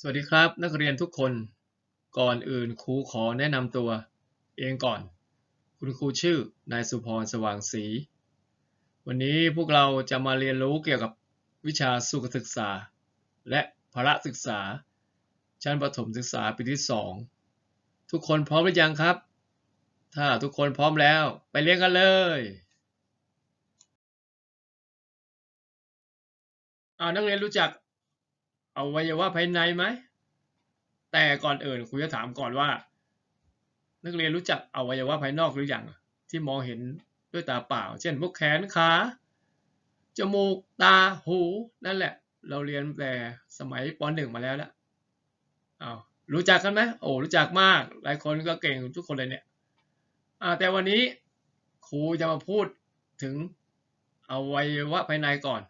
สวัสดีครับ นักเรียนทุกคน ก่อนอื่นครูขอแนะนำตัว เองก่อน คุณครูชื่อนายสุพรสว่างศรีวันนี้พวกเราจะมาเรียนรู้เกี่ยวกับวิชาสุขศึกษา และพละศึกษา ชั้นประถมศึกษาปีที่ 2 ทุกคนพร้อมหรือยังครับ ถ้าทุกคนพร้อมแล้วไปเรียนกันเลยอ่านักเรียนรู้จัก อวัยวะภายในไหม แต่ก่อนอื่นครูจะถามก่อนว่า นักเรียนรู้จักอวัยวะภายนอกหรือยังที่มองเห็นด้วยตาเปล่า เช่นพวกแขนขาจมูกตาหูนั่นแหละ เราเรียนแต่สมัยป .1 มาแล้วละอ้าวรู้จักกันไหมโอ้รู้จักมาก หลายคนก็เก่งทุกคนเลยเนี่ยแต่วันนี้ครูจะมาพูดถึงอวัยวะภายในก่อน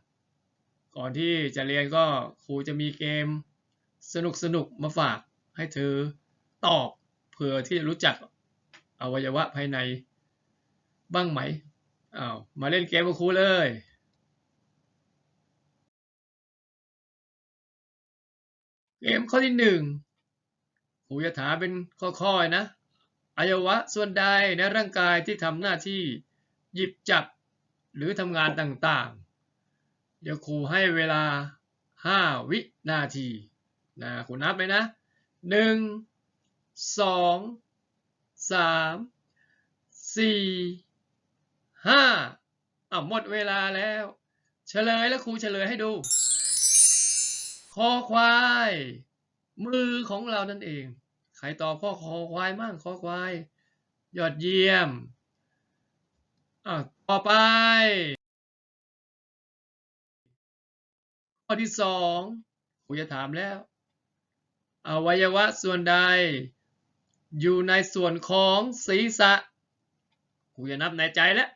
ก่อนที่จะเรียนก็ครูจะมีเกมสนุกสนุกๆมาฝากให้เธอตอบเผื่อที่จะรู้จักอวัยวะภายในบ้างไหมอ้าวมาเล่นเกมกับครูเลยเกมข้อที่หนึ่งครูจะถามเป็นข้อๆนะอวัยวะส่วนใดในร่างกายที่ทำหน้าที่หยิบจับหรือทำงานต่างๆ เดี๋ยวครูให้เวลา 5 วินาทีนะครูนับเลยนะ 1 2 3 4 5อะหมดเวลาแล้ว เฉลยแล้วครูเฉลยให้ดู คอควาย มือของเรานั่นเอง ใครตอบข้อคอควายมั่งคอควาย ยอดเยี่ยมอะต่อไป ข้อที่สองครูจะถามแล้ว อวัยวะส่วนใด อยู่ในส่วนของศีรษะครูจะนับในใจแล้ว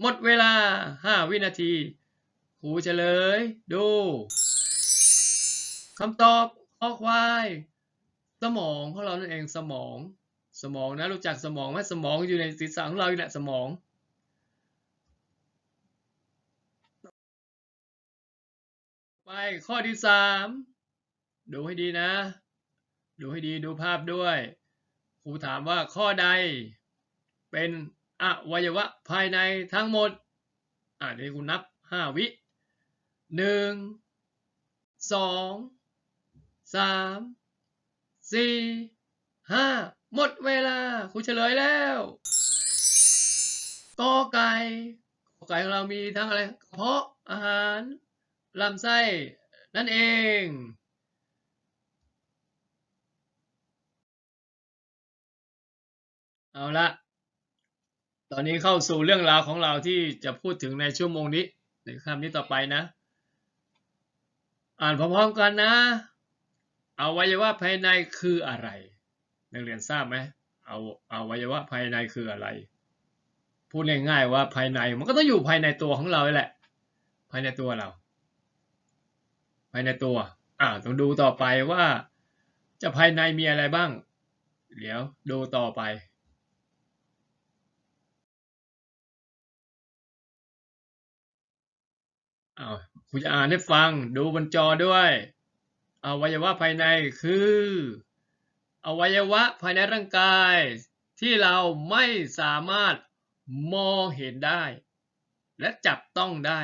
หมดเวลา 5 วินาทีครูเฉลย ดูคำตอบข้อควาย สมองของเรานั่นเองสมอง สมองนะรู้จักสมองไหมสมองอยู่ในศีรษะของเราอยู่แหละสมอง ไป ข้อที่สามดูให้ดีนะ ดูให้ดีดูภาพด้วยครูถามว่าข้อใดเป็นอวัยวะภายในทั้งหมด อ่าเดี๋ยวคุณนับห้าวิหนึ่งสองสามสี่ห้าหมดเวลาครูเฉลยแล้วกอไก่กอไก่ของเรามีทั้งอะไรกระเพาะอาหาร ลำไส้นั่นเองเอาละ ตอนนี้เข้าสู่เรื่องราวของเราที่จะพูดถึงในชั่วโมงนี้ในคำนี้ต่อไปนะ อ่านพร้อมๆกันนะอวัยวะภายในคืออะไร นักเรียนทราบไหมเอาอวัยวะภายในคืออะไร พูดง่ายๆว่าภายในมันก็ต้องอยู่ภายในตัวของเราแหละ ภายในตัวเรา ภายในตัว อ่า ต้องดูต่อไปว่า จะภายในมีอะไรบ้าง เดี๋ยวดูต่อไปอ้าวคุณจะอ่านให้ฟังดูบนจอด้วยอวัยวะภายในคืออวัยวะภายในร่างกาย ที่เราไม่สามารถมองเห็นได้ และจับต้องได้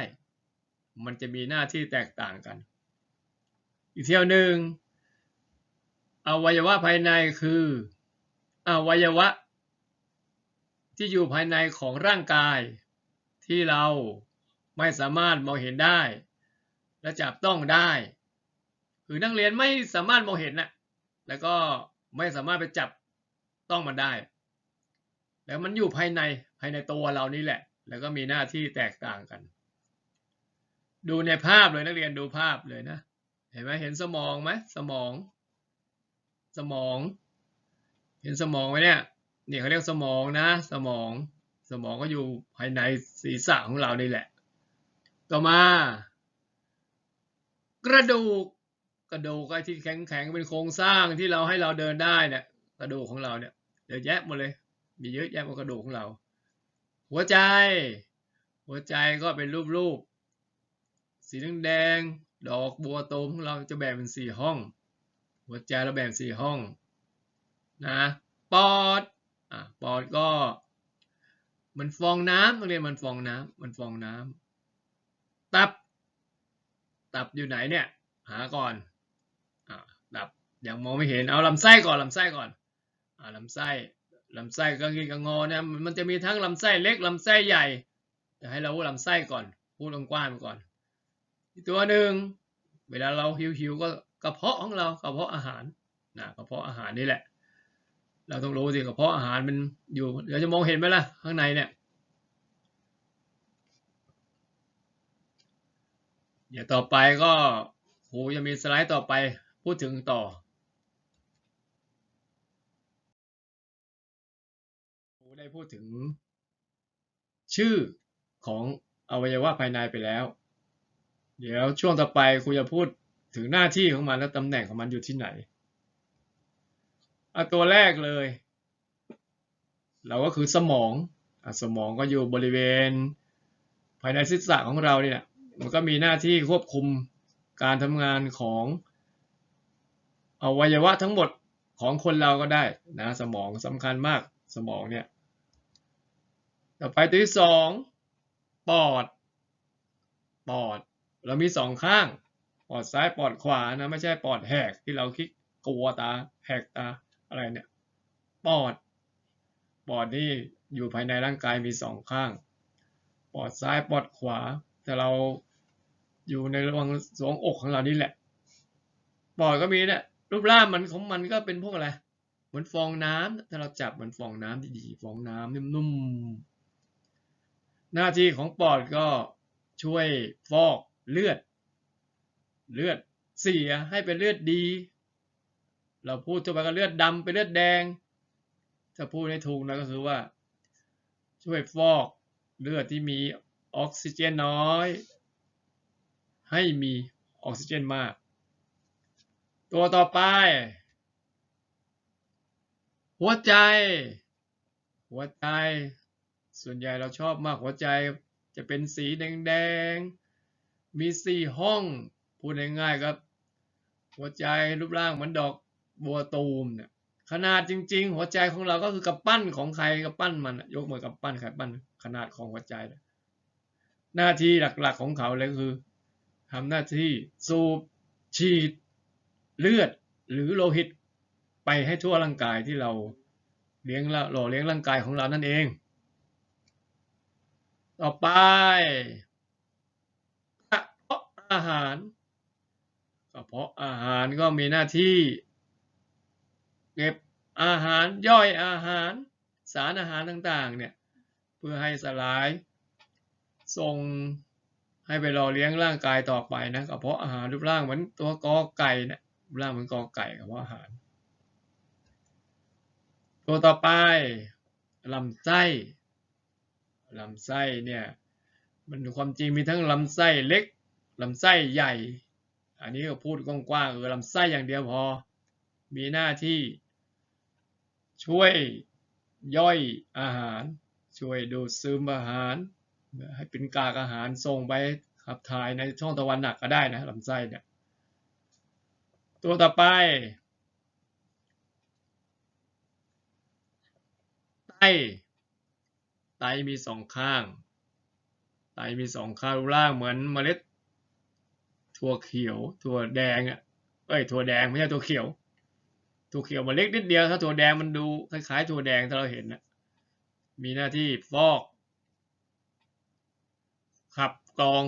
มันจะมีหน้าที่แตกต่างกัน อีกเที่ยวหนึ่งอวัยวะภายในคืออวัยวะ ที่อยู่ภายในของร่างกาย ที่เราไม่สามารถมองเห็นได้ และจับต้องได้คือนักเรียนไม่สามารถมองเห็นนะแล้วก็ไม่สามารถไปจับต้องมันได้ แล้วมันอยู่ภายในภายในตัวเรานี่แหละ แล้วก็มีหน้าที่แตกต่างกัน ดูในภาพเลยนักเรียนดูภาพเลยนะ เห็นไหมเห็นสมองไหมสมอง สมอง เห็นสมองไหมเนี่ยนี่เขาเรียกสมองนะ สมอง สมองก็อยู่ภายในศีรษะของเรานี่แหละ ต่อมา กระดูก กระดูกไอ้ที่แข็งแข็งเป็นโครงสร้างที่เราให้เราเดินได้เนี่ย กระดูกของเราเนี่ยเยอะแยะหมดเลย มีเยอะแยะบนกระดูกของเรา หัวใจ หัวใจก็เป็นรูปรูปสีแดง ดอกบัวตูมของเราจะแบ่งเป็นสี่ห้อง หัวใจเราแบ่งสี่ห้องนะปอดอะปอดก็มันฟองน้ำนักเรียนมันฟองน้ำมันฟองน้ำตับ ตับอยู่ไหนเนี่ย หาก่อนอ่าตับยังมองไม่เห็นเอาลำไส้ก่อนลำไส้ก่อนอ่าลำไส้ลำไส้ก็กินกระงอเนี่ยมันจะมีทั้งลำไส้เล็กลำไส้ใหญ่จะให้เราพูดลำไส้ก่อนพูดกว้างๆไปก่อน อีกตัวหนึ่งเวลาเราหิวๆก็กระเพาะของเรากระเพาะอาหารนะกระเพาะอาหารนี่แหละ เราต้องรู้สิกระเพาะอาหารมันอยู่เดี๋ยวจะมองเห็นไหมล่ะข้างในเนี่ยเดี๋ยวต่อไปก็ครูจะมีสไลด์ต่อไปพูดถึงต่อครูได้พูดถึงชื่อของอวัยวะภายในไปแล้ว เดี๋ยวช่วงต่อไปครูจะพูดถึงหน้าที่ของมันและตำแหน่งของมันอยู่ที่ไหนอาตัวแรกเลย เราก็คือสมองอสมองก็อยู่บริเวณ ภายในศีรษะของเราเนี่ยมันก็มีหน้าที่ควบคุมการทำงานของอวัยวะทั้งหมดของคนเราก็ได้นะสมองสำคัญมากสมองเนี่ยต่อไปตัวที่สองปอดปอด เรามีสองข้าง ปอดซ้ายปอดขวานะ ไม่ใช่ปอดแหกที่เราคิดกลัวตาแหกตาอะไรเนี่ย ปอด ปอดนี่อยู่ภายในร่างกายมีสองข้าง ปอดซ้ายปอดขวา แต่เราอยู่ในระหว่างสวงอกของเรานี่แหละ ปอดก็มีเนี่ยรูปร่างมันของมันก็เป็นพวกอะไร เหมือนฟองน้ำถ้าเราจับมือนฟองน้ำดีๆ ฟองน้ำนุ่มๆ หน้าที่ของปอดก็ช่วยฟอก เลือด เลือดเสียให้เป็นเลือดดี เราพูดทั่วไปก็เลือดดำเป็นเลือดแดง ถ้าพูดให้ถูกนะก็คือว่า ช่วยฟอกเลือดที่มีออกซิเจนน้อย ให้มีออกซิเจนมาก ตัวต่อไป หัวใจ หัวใจ ส่วนใหญ่เราชอบมากหัวใจจะเป็นสีแดงๆ มีสี่ห้อง พูดง่ายๆครับ หัวใจรูปร่างเหมือนดอกบัวตูมเนี่ยขนาดจริง ๆ หัวใจของเราก็คือกำปั้นของใครกำปั้นมันยกมือกำปั้นใครปั้นขนาดของหัวใจ หน้าที่หลักๆของเขาเลยคือทำหน้าที่สูบฉีด เลือดหรือโลหิตไปให้ทั่วร่างกายที่เราเลี้ยงหล่อเลี้ยงร่างกายของเรานั่นเอง ต่อไป อาหารกระเพาะอาหารก็มีหน้าที่ เก็บอาหารย่อยอาหาร สารอาหารต่างๆเนี่ยเพื่อให้สลายส่งให้ไปรอเลี้ยงร่างกายต่อไปนะกระเพาะอาหารรูปร่างเหมือนตัวกอไก่นี่ยรูปร่างเหมือนกอไก่กระเพาะอาหาร ตัวต่อไปลำไส้ลำไส้เนี่ยมันความจริงมีทั้งลำไส้เล็ก ลำไส้ใหญ่ อันนี้ก็พูดกว้างๆเออลำไส้อย่างเดียวพอ มีหน้าที่ ช่วยย่อยอาหาร ช่วยดูดซึมอาหาร ให้เป็นกากอาหารส่งไปขับถ่ายในช่องตะวันหนักก็ได้นะลำไส้เนี่ย ตัวต่อไปไตไตมีสองข้าง ไตมีสองข้างรูปร่างเหมือนเมล็ด ถั่วเขียวถั่วแดงอะเอ้ยถั่วแดงไม่ใช่ถั่วเขียวถั่วเขียวมันเล็กนิดเดียวถ้าถั่วแดงมันดูคล้ายๆถั่วแดงถ้าเราเห็นนะมีหน้าที่ฟอกขับกรอง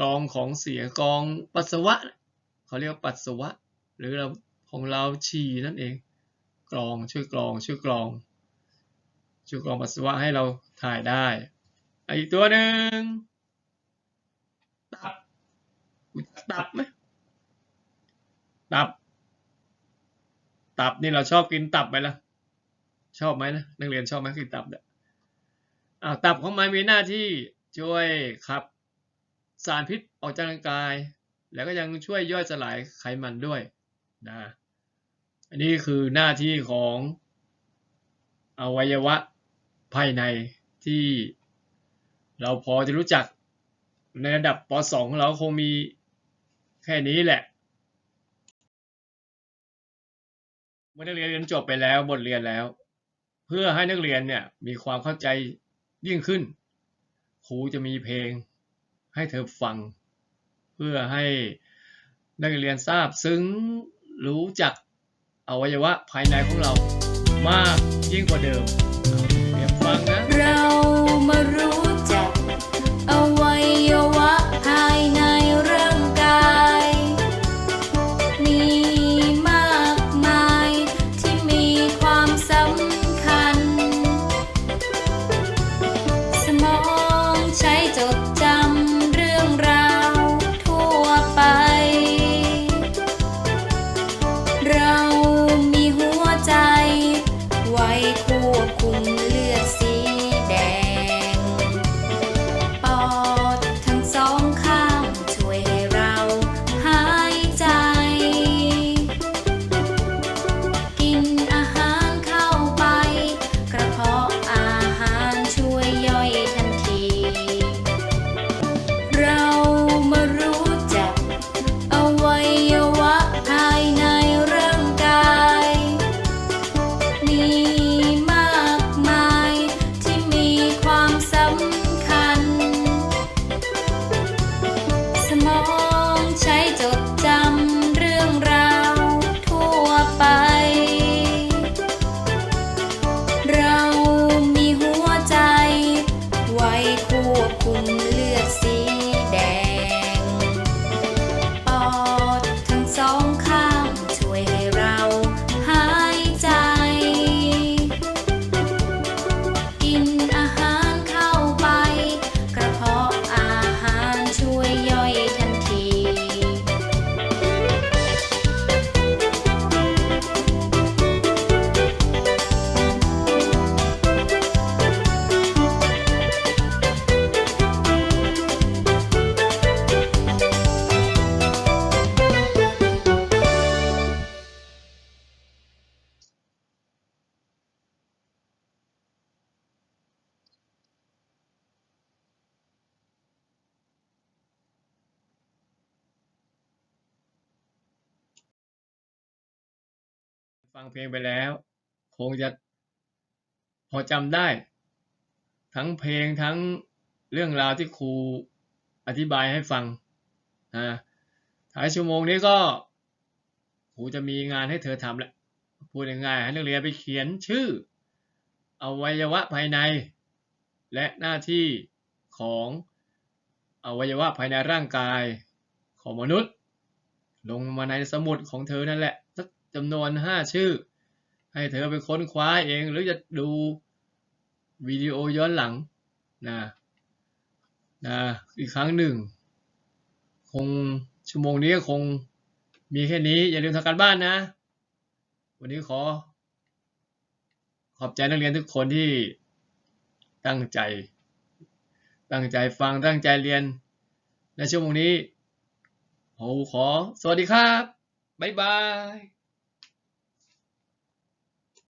กรองของเสียกรองปัสสาวะเขาเรียกปัสสาวะ หรือเราของเราฉี่นั่นเองกรองช่วยกรองช่วยกรองช่วยกรองปัสสาวะให้เราถ่ายได้อีกตัวหนึ่ง ตับไหมตับ ตับนี่เราชอบกินตับไหมล่ะ ชอบไหมนะนักเรียนชอบไหมกินตับเนี่ยอ่าตับของมันมีหน้าที่ช่วยขับ สารพิษออกจากร่างกาย แล้วก็ยังช่วยย่อยสลายไขมันด้วยนะอันนี้คือหน้าที่ของอวัยวะภายในที่เราพอจะรู้จักในระดับป .2 ของเราคงมี แค่นี้แหละ เมื่อนักเรียนเรียนจบไปแล้วบทเรียนแล้ว เพื่อให้นักเรียนเนี่ยมีความเข้าใจยิ่งขึ้น ครูจะมีเพลง ให้เธอฟัง เพื่อให้นักเรียนทราบซึ้งรู้จักอวัยวะภายในของเรามากยิ่งกว่าเดิม ฟังเพลงไปแล้ว คงจะพอจำได้ ทั้งเพลงทั้งเรื่องราวที่ครูอธิบายให้ฟังนะท้ายชั่วโมงนี้ก็ครูจะมีงานให้เธอทำแหละพูดง่ายๆให้นักเรียนไปเขียนชื่ออวัยวะภายใน และหน้าที่ของอวัยวะภายในร่างกายของมนุษย์ ลงมาในสมุดของเธอนั่นแหละ จำนวนห้าชื่อ ให้เธอไปค้นคว้าเองหรือจะดูวิดีโอย้อนหลังนะนะอีกครั้งหนึ่ง คงชั่วโมงนี้ก็คงมีแค่นี้ อย่าลืมทำการบ้านนะ วันนี้ขอ ขอบใจนักเรียนทุกคนที่ตั้งใจ ตั้งใจฟังตั้งใจเรียนในชั่วโมงนี้ผมขอ สวัสดีครับ บ๊ายบาย